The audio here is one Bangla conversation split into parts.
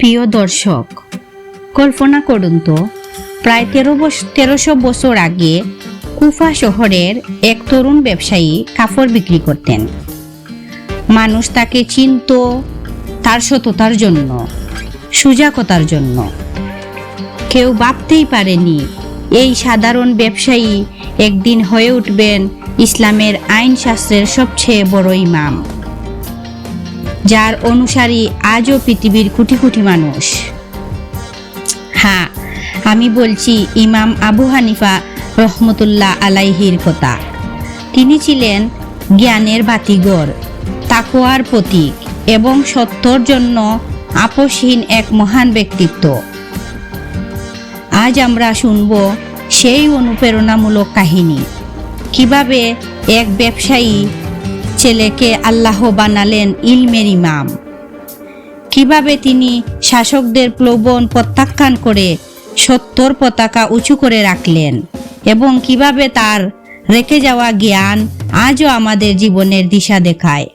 প্রিয় দর্শক, কল্পনা করুন তো, প্রায় তেরো তেরোশো বছর আগে কুফা শহরের এক তরুণ ব্যবসায়ী কাপড় বিক্রি করতেন। মানুষ তাকে চিনত তার সততার জন্য, সুজাকতার জন্য। কেউ ভাবতেই পারেনি, এই সাধারণ ব্যবসায়ী একদিন হয়ে উঠবেন ইসলামের আইন শাস্ত্রের সবচেয়ে বড় ইমাম। যার অনুসারী আজও পৃথিবীর কোটি কোটি মানুষ। হ্যাঁ আমি বলছি ইমাম আবু হানিফা রহমতুল্লাহ আলাইহির কথা। তিনি ছিলেন জ্ঞানের বাতিগর তাকোয়ার প্রতীক এবং সত্যর জন্য আপসহীন এক মহান ব্যক্তিত্ব। আজ আমরা শুনব সেই অনুপ্রেরণামূলক কাহিনী। কীভাবে এক ব্যবসায়ী ছেলেকে আল্লাহ বানালেন ইলমের ইমাম। কীভাবে তিনি শাসকদের প্লোবন প্রত্যাখ্যান করে সত্তর পতাকা উঁচু করে রাখলেন এবং কীভাবে তার রেখে যাওয়া জ্ঞান আজও আমাদের জীবনের দিশা দেখায়।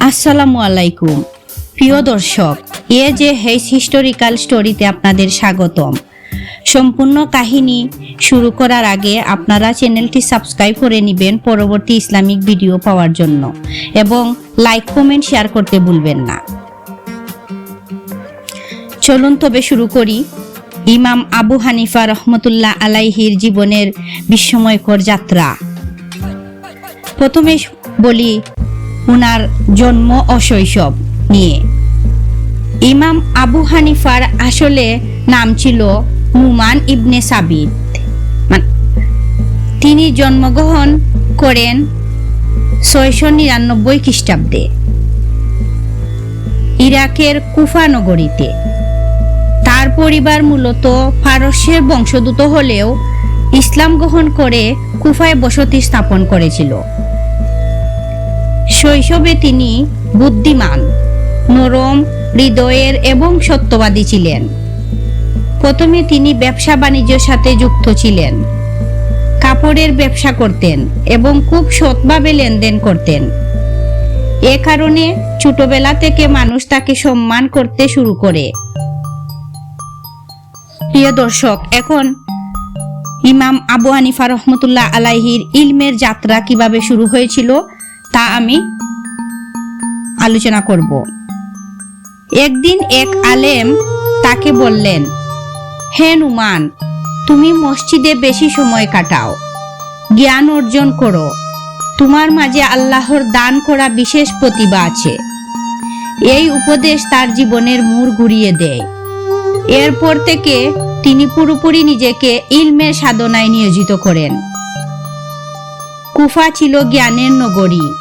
আসসালামু আলাইকুম। প্রিয় দর্শক, এ যে হেস হিস্টোরিক্যাল স্টোরিতে আপনাদের স্বাগতম। সম্পূর্ণ কাহিনী শুরু করার আগে আপনারা চ্যানেলটি সাবস্ক্রাইব করে নেবেন পরবর্তী ইসলামিক ভিডিও পাওয়ার জন্য। এবং লাইক, কমেন্ট, শেয়ার করতে ভুলবেন না। চলুন তবে শুরু করি। ইমাম আবু হানিফা রহমতুল্লাহ আলাইহির জীবনের বিস্ময়কর যাত্রা। প্রথমে বলি উনার জন্ম ও শৈশব নিয়ে। ইমাম আবু হানিফার আসলে নাম ছিল নুমান ইবনে সাবিদ তিনি জন্মগ্রহণ করেন ছয়শো নিরানব্বই খ্রিস্টাব্দে। ইরাকের কুফা নগরীতে। তার পরিবার মূলত ফারস্যের বংশোদ্ভূত হলেও ইসলাম গ্রহণ করে কুফায় বসতি স্থাপন করেছিল। শৈশবে তিনি বুদ্ধিমান, নরম, হৃদয়ের এবং সত্যবাদী ছিলেন। প্রথমে তিনি ব্যবসা বাণিজ্যের সাথে যুক্ত ছিলেন, কাপড়ের ব্যবসা করতেন এবং খুব সৎভাবে লেনদেন করতেন। এ কারণে ছোটবেলা থেকে মানুষ তাকে সম্মান করতে শুরু করে। প্রিয় দর্শক, এখন ইমাম আবু হানিফা রহমতুল্লাহ আলাইহির ইলমের যাত্রা কীভাবে শুরু হয়েছিল তা আমি আলোচনা করব। একদিন এক আলেম তাকে বললেন হে নুমান, তুমি মসজিদে বেশি সময় কাটাও। জ্ঞান অর্জন করো। তোমার মাঝে আল্লাহর দান করা বিশেষ প্রতিভা আছে। এই উপদেশ তার জীবনের মূর ঘুরিয়ে দেয়। এরপর থেকে তিনি পুরোপুরি নিজেকে ইলমের সাধনায় নিয়োজিত করেন। কুফা ছিল জ্ঞানের নগরী।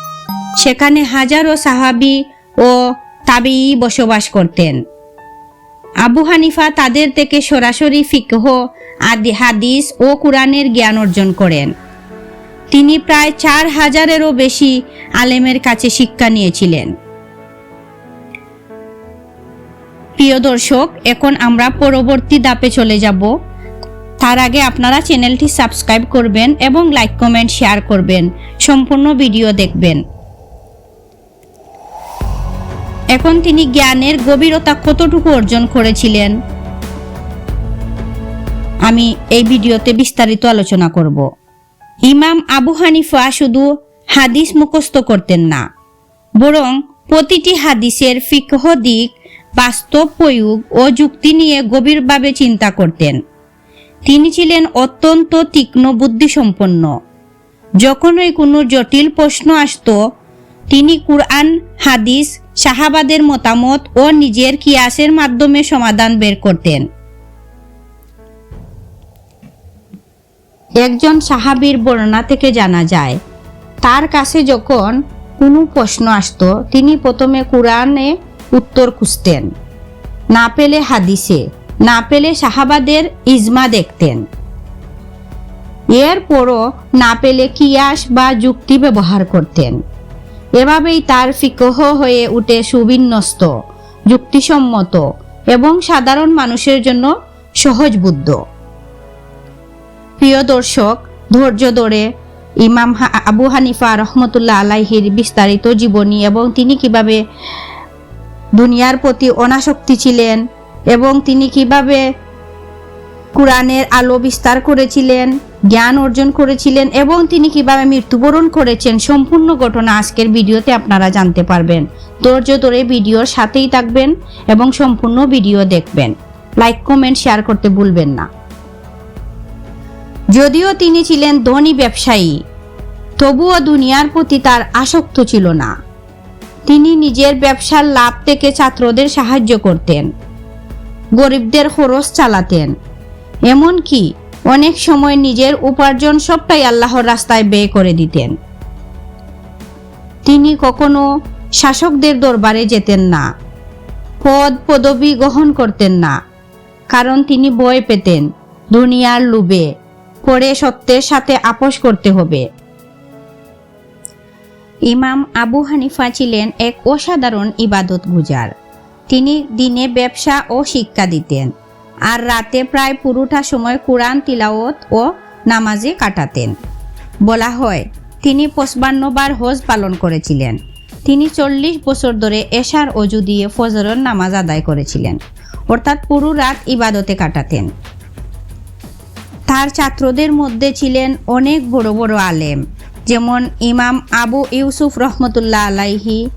সেখানে হাজারো সাহাবি ও তাবেই বসবাস করতেন। আবু হানিফা তাদের থেকে সরাসরি ফিকহ, আদি হাদিস ও কোরআনের জ্ঞান অর্জন করেন। তিনি প্রায় চার হাজারেরও বেশি আলেমের কাছে শিক্ষা নিয়েছিলেন। প্রিয় দর্শক, এখন আমরা পরবর্তী দাপে চলে যাব। তার আগে আপনারা চ্যানেলটি সাবস্ক্রাইব করবেন এবং লাইক, কমেন্ট, শেয়ার করবেন। সম্পূর্ণ ভিডিও দেখবেন। এখন তিনি জ্ঞানের গভীরতা কতটুকু অর্জন করেছিলেন? আমি এই ভিডিওতে বিস্তারিত আলোচনা করব। ইমাম আবু হানিফা শুধু হাদিস মুখস্থ করতেন না, বরং প্রতিটি হাদিসের ফিকহ দিক, বাস্তব প্রয়োগ ও যুক্তি নিয়ে গভীরভাবে চিন্তা করতেন। তিনি ছিলেন অত্যন্ত তীক্ষ্ণ বুদ্ধিসম্পন্ন। যখনই কোনো জটিল প্রশ্ন আসতো তিনি কুরআন, হাদিস, সাহাবাদের মতামত ও নিজের কিয়াসের মাধ্যমে সমাধান বের করতেন। একজন সাহাবীর বর্ণনা থেকে জানা যায়, তার কাছে যখন কোনো প্রশ্ন আসত, তিনি প্রথমে কোরআনে উত্তর খুঁজতেন, না পেলে হাদিসে, না পেলে সাহাবাদের ইজমা দেখতেন। এরপরও না পেলে কিয়াস বা যুক্তি ব্যবহার করতেন। এভাবেই তার ফিকহ হয়ে উঠে সুবিন্যস্ত, যুক্তিসম্মত এবং সাধারণ মানুষের জন্য সহজবুদ্ধ প্রিয় দর্শক, ধৈর্য ধরে ইমাম আবু হানিফা রহমতুল্লাহ আলাইহির বিস্তারিত জীবনী এবং তিনি কীভাবে দুনিয়ার প্রতি অনাসক্তি ছিলেন এবং তিনি কীভাবে কোরআনের আলো বিস্তার করেছিলেন জ্ঞান অর্জন করেছিলেন এবং তিনি কীভাবে মৃত্যুবরণ করেছেন সম্পূর্ণ ঘটনা আজকের ভিডিওতে আপনারা জানতে পারবেন। ধৈর্য ধরে ভিডিওর সাথেই থাকবেন এবং সম্পূর্ণ ভিডিও দেখবেন। লাইক, কমেন্ট, শেয়ার করতে ভুলবেন না। যদিও তিনি ছিলেন ধনী ব্যবসায়ী, তবুও দুনিয়ার প্রতি তার আসক্ত ছিল না। তিনি নিজের ব্যবসার লাভ থেকে ছাত্রদের সাহায্য করতেন, গরিবদের খরচ চালাতেন। এমনকি অনেক সময় নিজের উপার্জন সবটাই আল্লাহর রাস্তায় ব্যয় করে দিতেন। তিনি কখনো শাসকদের দরবারে যেতেন না, পদ পদবি গ্রহণ করতেন না, কারণ তিনি ভয় পেতেন দুনিয়ার লোভে পরে সত্যের সাথে আপোষ করতে হবে। ইমাম আবু হানিফা ছিলেন এক অসাধারণ ইবাদত গুজার তিনি দিনে ব্যবসা ও শিক্ষা দিতেন। আর রাতে প্রায় পুরোটা সময় কোরআন তিলাওত ও নামাজে কাটাতেন। বলা হয়, তিনি পঁচপান্ন বার হজ পালন করেছিলেন। তিনি চল্লিশ বছর ধরে এশার অজু দিয়ে ফজরের নামাজ আদায় করেছিলেন। অর্থাৎ পুরো রাত ইবাদতে কাটাতেন। তার ছাত্রদের মধ্যে ছিলেন অনেক বড় বড় আলেম, যেমন ইমাম আবু ইউসুফ রহমতুল্লাহ আলাইহি,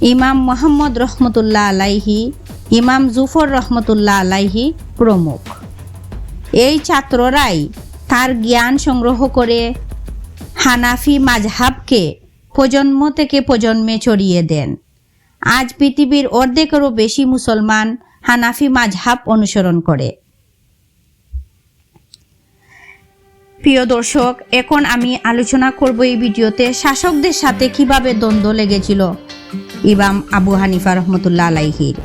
ইমাম মোহাম্মদ রহমতুল্লাহ আলাইহি ইমাম জুফর রহমতুল্লাহ আলাইহি প্রমুখ। এই ছাত্ররাই তার জ্ঞান সংগ্রহ করে হানাফি মাঝহাবকে প্রজন্ম থেকে প্রজন্মে ছড়িয়ে দেন। আজ পৃথিবীর অর্ধেকেরও বেশি মুসলমান হানাফি মাঝহাব অনুসরণ করে। প্রিয় দর্শক, এখন আমি আলোচনা করব এই ভিডিওতে শাসকদের সাথে কীভাবে দ্বন্দ্ব লেগেছিল ইমাম আবু হানিফা রহমতুল্লাহ আলাইহির।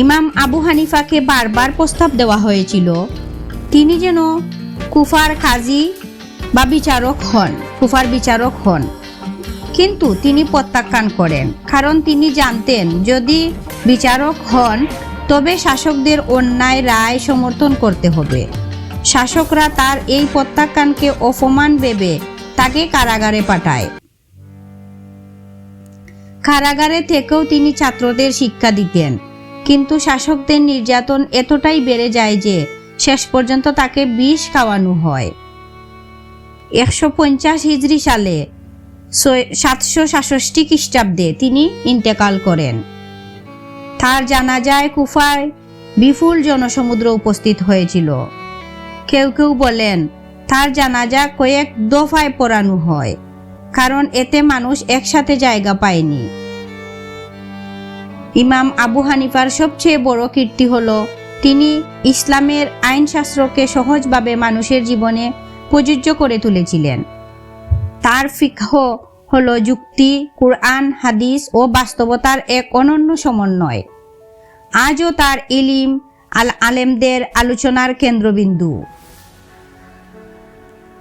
ইমাম আবু হানিফাকে বারবার প্রস্তাব দেওয়া হয়েছিল। তিনি যেন কুফার কাজী বা বিচারক হন, কুফার বিচারক হন। কিন্তু তিনি প্রত্যাখ্যান করেন, কারণ তিনি জানতেন যদি বিচারক হন, তবে শাসকদের অন্যায় রায় সমর্থন করতে হবে। শাসকরা তার এই প্রত্যাখ্যানকে অপমান ভেবে তাকে কারাগারে পাঠায়। কারাগারে থেকেও তিনি ছাত্রদের শিক্ষা দিতেন। কিন্তু শাসকদের নির্যাতন এতটাই বেড়ে যায় যে শেষ পর্যন্ত তাকে বিষ খাওয়ানো হয়। একশো পঞ্চাশ হিজড়ি সালে সাতশো সাতষট্টি খ্রিস্টাব্দে তিনি ইন্তেকাল করেন। তার জানাজায় কুফায় বিপুল জনসমুদ্র উপস্থিত হয়েছিল। কেউ কেউ বলেন, তার জানাজা কয়েক দফায় পড়ানো হয়, কারণ এতে মানুষ একসাথে জায়গা পায়নি। ইমাম আবু হানিফার সবচেয়ে বড় কীর্তি হল, তিনি ইসলামের আইনশাস্ত্রকে সহজভাবে মানুষের জীবনে প্রযোজ্য করে তুলেছিলেন। তার ফিকহ হল যুক্তি, কুরআন, হাদিস ও বাস্তবতার এক অনন্য সমন্বয়। আজও তার ইলিম আল আলেমদের আলোচনার কেন্দ্রবিন্দু।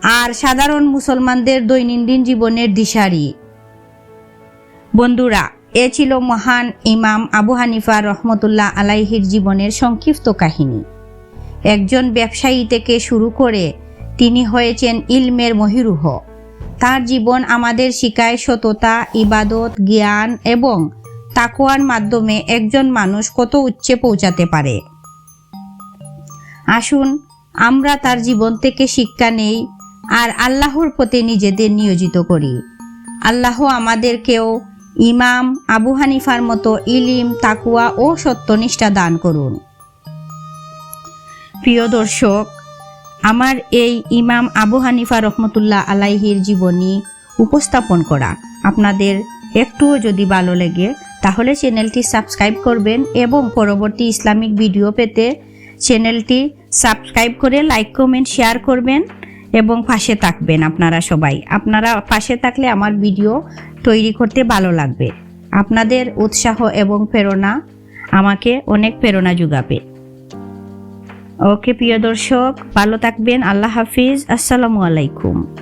আর সাধারণ মুসলমানদের দৈনন্দিন জীবনের দিশারি। বন্ধুরা এ ছিল মহান ইমাম আবু হানিফা রহমতুল্লাহ আলাইহির জীবনের সংক্ষিপ্ত কাহিনী। একজন ব্যবসায়ী থেকে শুরু করে তিনি হয়েছেন ইলমের মহিরুহ। তার জীবন আমাদের শিকায় সততা, ইবাদত, জ্ঞান এবং তাকুয়ার মাধ্যমে একজন মানুষ কত উচ্চে পৌঁছাতে পারে। আসুন, আমরা তার জীবন থেকে শিক্ষা নেই আর আল্লাহর প্রতি নিজেদের নিয়োজিত করি। আল্লাহ আমাদেরকেও ইমাম আবু হানিফার মতো ইলিম, তাকুয়া ও সত্যনিষ্ঠা দান করুন। প্রিয় দর্শক, আমার এই ইমাম আবু হানিফা রহমতুল্লাহ আলাইহির জীবনী উপস্থাপন করা আপনাদের একটুও যদি ভালো লেগে, তাহলে চ্যানেলটি সাবস্ক্রাইব করবেন এবং পরবর্তী ইসলামিক ভিডিও পেতে চ্যানেলটি সাবস্ক্রাইব করে লাইক, কমেন্ট, শেয়ার করবেন। এবং পাশে থাকবেন আপনারা সবাই। আপনারা পাশে থাকলে আমার ভিডিও তৈরি করতে ভালো লাগবে। আপনাদের উৎসাহ এবং প্রেরণা আমাকে অনেক প্রেরণা যোগাবে। ওকে প্রিয় দর্শক, ভালো থাকবেন। আল্লাহ হাফিজ। আসসালামু আলাইকুম।